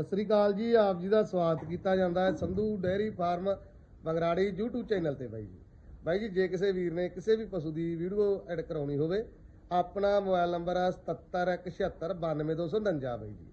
ਸਤਿ ਸ੍ਰੀ ਅਕਾਲ ਜੀ, ਆਪ ਜੀ ਦਾ ਸਵਾਗਤ ਕੀਤਾ ਜਾਂਦਾ ਹੈ Sandhu dairy farm Bangrari YouTube channel ਤੇ ਬਾਈ ਜੀ। ਬਾਈ ਜੀ, ਜੇ ਕਿਸੇ ਵੀਰ ਨੇ ਕਿਸੇ ਵੀ ਪਸ਼ੂ ਦੀ ਵੀਡੀਓ ਐਡ ਕਰਾਉਣੀ ਹੋਵੇ, ਆਪਣਾ ਮੋਬਾਈਲ ਨੰਬਰ ਹੈ 7717929249 ਬਾਈ ਜੀ।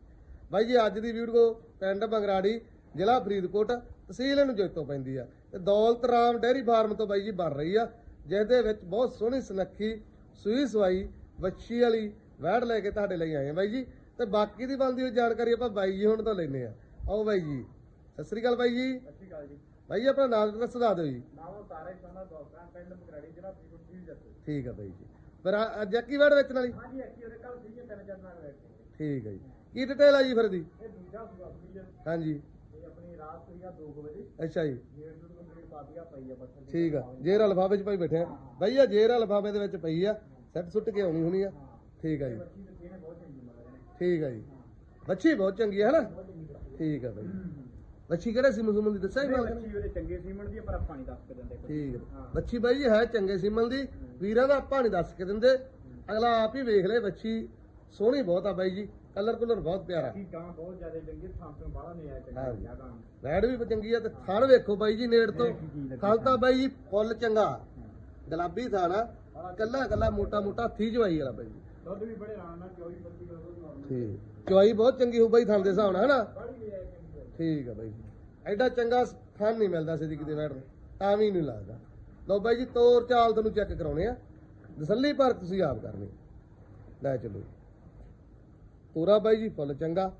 ਬਾਈ ਜੀ, ਅੱਜ ਦੀ ਵੀਡੀਓ ਪਿੰਡ ਬੰਗਰਾੜੀ ਜ਼ਿਲ੍ਹਾ ਫਰੀਦਕੋਟ, ਤਹਿਸੀਲ ਨੂੰ ਜੋਤੋਂ ਪੈਂਦੀ ਆ। ਤੇ ਦੌਲਤ ਰਾਮ ਡੇਅਰੀ ਫਾਰਮ ਤੋਂ ਬਾਈ ਜੀ ਬਣ ਰਹੀ ਆ, ਜਿਹਦੇ ਵਿੱਚ ਬਹੁਤ ਸੋਹਣੀ ਸੁਨੱਖੀ, ਸੂਈ ਸਵਾਈ, ਵੱਛੀ ਵਾਲੀ ਵੈੜ ਲੈ ਕੇ ਤੁਹਾਡੇ ਲਈ ਆਏ ਆ ਬਾਈ ਜੀ। ਤੇ ਬਾਕੀ ਦੀ ਬਣਦੀ ਹੋਈ ਜਾਣਕਾਰੀ ਆਪਾਂ ਬਾਈ ਜੀ ਹੁਣ ਤੋਂ ਲੈਨੇ ਆ। ਆਓ ਬਾਈ ਜੀ। ਸਤਿ ਸ੍ਰੀ ਅਕਾਲ ਬਾਈ ਜੀ। ਸਤਿ ਸ਼੍ਰੀ ਅਕਾਲ ਜੀ। ਬਾਈ ਜੀ ਆਪਣਾ ਨਾਮ ਦਿਓ ਜੀ। ਨਾਮ ਤਾਰੇ ਸ਼ਰਮਾ ਦੋਸਤਾਂ ਪਿੰਡ ਮਕਰਾੜੀ ਜ਼ਿਲ੍ਹਾ ਫਰੀਦਕੋਟ ਦੀ ਜੱਤ ਠੀਕ ਆ ਬਾਈ ਜੀ। ਪਰ ਆ- ਅੱਜ ਕੀ ਵੈੜ ਵੇਚਣ ਵਾਲੀ ਹਾਂਜੀ ਅੱਕੀ ਉਹਦੇ ਕੱਲ ਸੀਗੇ ਤਿੰਨ ਚਾਰ ਨਾਲ ਬੈਠੇ ਠੀਕ ਆ ਜੀ। ਕੀ ਡਿਟੇਲ ਆ ਜੀ ਫਿਰ ਦੀ ਇਹ ਦੂਜਾ ਸੁਗਾ ਸੁਗੀ ਹਾਂਜੀ। ਇਹ ਆਪਣੀ ਰਾਤ ਸੀਗਾ 2 ਵਜੇ। ਅੱਛਾ ਜੀ। ਡੇਢ ਤੋਂ ਕੰਪਲੀਟ ਪਾਤੀਆ ਪਈ ਆ ਬੱਚੇ ਠੀਕ ਆ। ਜੇਰ ਅਲਫਾਬੇ ਚ ਭਾਈ ਬੈਠੇ ਆ। ਬਾਈ ਆ ਜੇਰ ਅਲਫਾਬੇ ਦੇ ਵਿੱਚ ਪਈ ਆ। ਸੈੱਟ ਸੁੱਟ ਕੇ ਆਉਣੀ ਹੋਣੀ ਆ। ਠੀਕ ਆ ਜੀ। ਠੀਕ ਆ ਜੀ। ਬੱਚੀ ਬਹੁਤ ਚੰਗੀ ਹੈ ਹਨਾ? ਠੀਕ ਆ ਬਾਈ। ਬੱਚੀ ਕਿਹੜੇ ਸੀ ਮੁਸਲਮਾਨ ਦੀ ਦੱਸਿਆ ਹੀ ਮਾਲਕ ਨੇ ਬੱਚੀ ਉਹਦੇ ਚੰਗੇ ਸੀਮਣ ਦੀ ਆ, ਪਰ ਆਪਾਂ ਨਹੀਂ ਦੱਸ ਕੇ ਦਿੰਦੇ ਠੀਕ ਆ। ਹਾਂ। ਬੱਚੀ ਬਾਈ ਜੀ ਹੈ ਚੰਗੇ ਸਿਮਲ ਦੀ ਵੀਰਾਂ ਦਾ ਆਪਾਂ ਨਹੀਂ ਦੱਸ ਕੇ ਦਿੰਦੇ। ਅਗਲਾ ਆਪ ਹੀ ਵੇਖ ਲੈ ਬੱਚੀ ਸੋਹਣੀ ਬਹੁਤ ਆ ਬਾਈ ਜੀ। ਕਲਰ ਕੁਲਰ ਬਹੁਤ ਪਿਆਰਾ। ਕੀ ਗਾਂ ਬਹੁਤ ਜ਼ਿਆਦਾ ਚੰਗੀ ਥਾਂ ਤੋਂ ਬਾਹਰ ਨਹੀਂ ਆਇਆ ਹਾਂ। ਚੰਗੀ ਆ ਗਾਂ। ਰੈਡ ਵੀ ਚੰਗੀ ਆ ਤੇ ਥਣ ਵੇਖੋ ਬਾਈ ਜੀ ਨੇੜ ਤੋਂ। ਥਣ ਤਾਂ ਬਾਈ ਜੀ ਫੁੱਲ ਚੰਗਾ। ਗੁਲਾਬੀ ਥਣ ਕੱਲਾ ਕੱਲਾ ਮੋਟਾ ਮੋਟਾ ਹੱਥੀ ਜਵਾਈ ਵਾਲਾ ਬਾਈ ਜੀ। ਦੁੱਧ ਵੀ ਬੜੇ ਆਰਾਮ ਨਾਲ 24 25 ਕਿਲੋ ਦੁੱਧ ਨਾਰਮਲ ਠੀਕ। ਚਵਾਈ ਬਹੁਤ ਚੰਗੀ ਹੋ ਬਾਈ ਥਣ ਦੇ ਹਿਸਾਬ ਨਾਲ ਹਨਾ। ਠੀਕ ਆ ਬਾਈ। ਐਡਾ ਚੰਗਾ ਥਣ ਨਹੀਂ ਮਿਲਦਾ ਸਿੱਧੀ ਕਿਤੇ ਬੈਠ ਤਾਂ ਵੀ ਨਹੀਂ ਲੱਗਦਾ। ਲਓ ਬਾਈ ਜੀ ਤੋਰ ਚਾਲ ਤੁਹਾਨੂੰ ਚੈੱਕ ਕਰਾਉਣੇ ਆ। ਤਸੱਲੀ ਪਰ ਤੁਸੀਂ ਆਪ ਕਰਨੀ। ਲੈ ਚਲੋ। ਤੋਰਾ ਬਾਈ ਜੀ ਫੁੱਲ ਚੰਗਾ।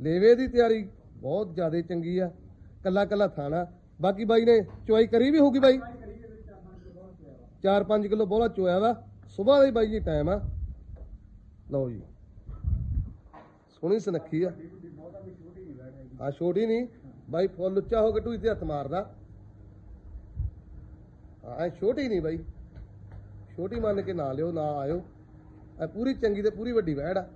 ਲੇਵੇ ਦੀ ਤਿਆਰੀ ਬਹੁਤ ਜ਼ਿਆਦਾ ਚੰਗੀ ਆ। ਕੱਲਾ ਕੱਲਾ ਥਾਣਾ ਬਾਕੀ ਬਾਈ ਨੇ ਚੁਆਈ ਕਰੀ ਵੀ ਹੋਊਗੀ ਬਾਈ? 4-5 ਕਿਲੋ ਬੋਲਾ ਚੋਇਆ ਵਾ। ਸਵੇਰ ਦਾ ਬਾਈ ਜੀ ਟਾਈਮ ਆ। ਲਓ ਜੀ। ਸੋਹਣੀ ਸੁਨੱਖੀ ਆ। ਆ ਛੋਟੀ ਨਹੀਂ ਬਾਈ ਫੁੱਲ ਉੱਚਾ ਹੋ ਕੇ ਟੂਈ ਤੇ ਹੱਥ ਮਾਰਦਾ। ਆ ਛੋਟੀ ਨਹੀਂ ਬਾਈ। ਛੋਟੀ ਮੰਨ ਕੇ ਨਾ ਲਿਓ ਨਾ ਆਇਓ। ਇਹ ਪੂਰੀ ਚੰਗੀ ਤੇ ਪੂਰੀ ਵੱਡੀ ਵੈੜ ਆ।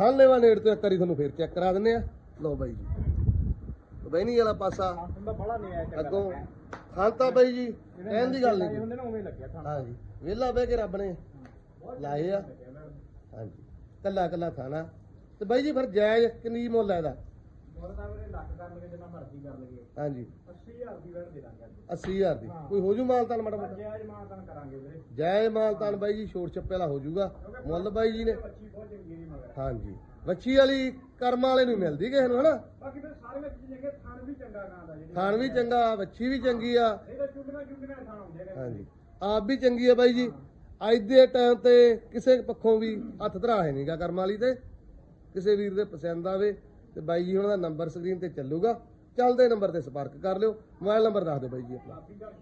ਹਾਂ ਲੈਵਾ ਨੇੜ ਤੋਂ ਇੱਕ ਵਾਰੀ ਤੁਹਾਨੂੰ ਫੇਰ ਚੈੱਕ ਕਰਾ ਦਿੰਨੇ ਆ। ਲਓ ਬਾਈ ਜੀ। ਬੈਣੀ ਵਾਲਾ ਪਾਸਾ। ਅੱਗੋਂ ਹਾਂ ਤਾਂ ਬਾਈ ਜੀ ਕਹਿਣ ਦੀ ਗੱਲ ਨਹੀਂ। ਹੁੰਦੇ ਨਾ ਉਵੇਂ ਹੀ ਹਾਂਜੀ ਵਿਹਲਾ ਬਹਿ ਕੇ ਰੱਬ ਨੇ ਲਾਏ ਆ। ਹਾਂਜੀ। ਕੱਲਾ ਕੱਲਾ ਥਾਣਾ ਤੇ ਬਾਈ ਜੀ ਫਿਰ ਜਾਇਜ਼ ਕਿੰਨੀ ਮੁੱਲ ਹੈ ਇਹਦਾ? ਮੋਰ ਦਾ ਵੀਰੇ ਲੱਖ ਕਰ ਲਗੇ ਜਿੰਨਾ ਮਰਜ਼ੀ ਕਰ ਲਗੇ। ਹਾਂਜੀ। 80000 ਦੀ ਵੇਟ ਦੇ ਦਾਂਗੇ ਅੱਜ। 80000 ਦੀ। ਹਾਂ। ਕੋਈ ਹੋ ਜੂ ਮਾਲ ਤਾਲ ਮਾੜਾ ਮੋਟਾ ਜਾਇਜ਼ ਮਾਨਤਨ ਕਰਾਂਗੇ ਵੀਰੇ। ਜਾਇਜ਼ ਮਾਲ ਤਾਲ ਬਾਈ ਜੀ ਛੋੜ ਛੱਪੇ ਵਾਲਾ ਹੋ ਜੂਗਾ। ਮੁੱਲ ਬਾਈ ਜੀ ਨੇ। ਹਾਂਜੀ। ਬੱਚੀ ਵਾਲੀ ਕਰਮ ਵਾਲੇ ਨੂੰ ਮਿਲਦੀ ਕਿਸੇ ਨੂੰ ਹਨਾ? ਬਾਕੀ ਫਿਰ ਸਾਰੇ ਵਿੱਚ ਚੰਗੇ ਥਣ ਵੀ ਚੰਗਾ ਗਾਂ ਦਾ ਜਿਹੜੀ ਥਾਣ ਵੀ ਚੰਗਾ ਬੱਚੀ ਵੀ ਚੰਗੀ ਆ। ਹਾਂਜੀ। ਆਪ ਵੀ ਚੰਗੀ ਆ ਬਾਈ ਜੀ। ਅੱਜ ਦੇ ਟਾਈਮ ਤੇ ਕਿਸੇ ਪੱਖੋਂ ਵੀ ਹੱਥ ਧਰਾ ਹੈ ਨਹੀਂਗਾ ਕਰਮ ਵਾਲੀ ਤੇ ਕਿਸੇ ਵੀਰ ਦੇ ਪਸੰਦ ਆਵੇ ਤੇ ਬਾਈ ਜੀ ਉਹਨਾਂ ਦਾ ਨੰਬਰ ਸਕਰੀਨ ਤੇ ਚੱਲੂਗਾ ਚੱਲਦੇ ਨੰਬਰ ਤੇ ਸੰਪਰਕ ਕਰ ਲਿਓ ਮੋਬਾਈਲ ਨੰਬਰ ਦੱਸ ਦਿਓ ਬਾਈ ਜੀ ਆਪਣਾ ਕਾਪੀ ਕਰ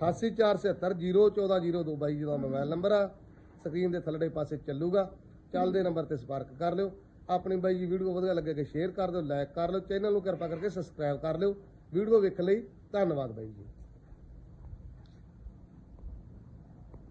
76 884701402 ਬਾਈ ਜੀ ਦਾ ਮੋਬਾਈਲ ਨੰਬਰ ਆ ਸਕਰੀਨ ਦੇ ਥੱਲੜੇ ਪਾਸੇ ਚੱਲੂਗਾ ਚੱਲਦੇ ਨੰਬਰ ਤੇ ਸੰਪਰਕ ਕਰ ਲਿਓ ਆਪਣੀ ਬਾਈ ਜੀ ਵੀਡੀਓ ਵਧੀਆ ਲੱਗੇ ਕਿ ਸ਼ੇਅਰ ਕਰ ਦਿਓ ਲਾਈਕ ਕਰ ਲਿਓ ਚੈਨਲ ਨੂੰ ਕਿਰਪਾ ਕਰਕੇ ਸਬਸਕ੍ਰਾਈਬ ਕਰ ਲਿਓ ਵੀਡੀਓ ਵੇਖਣ ਲਈ ਧੰਨਵਾਦ ਬਾਈ ਜੀ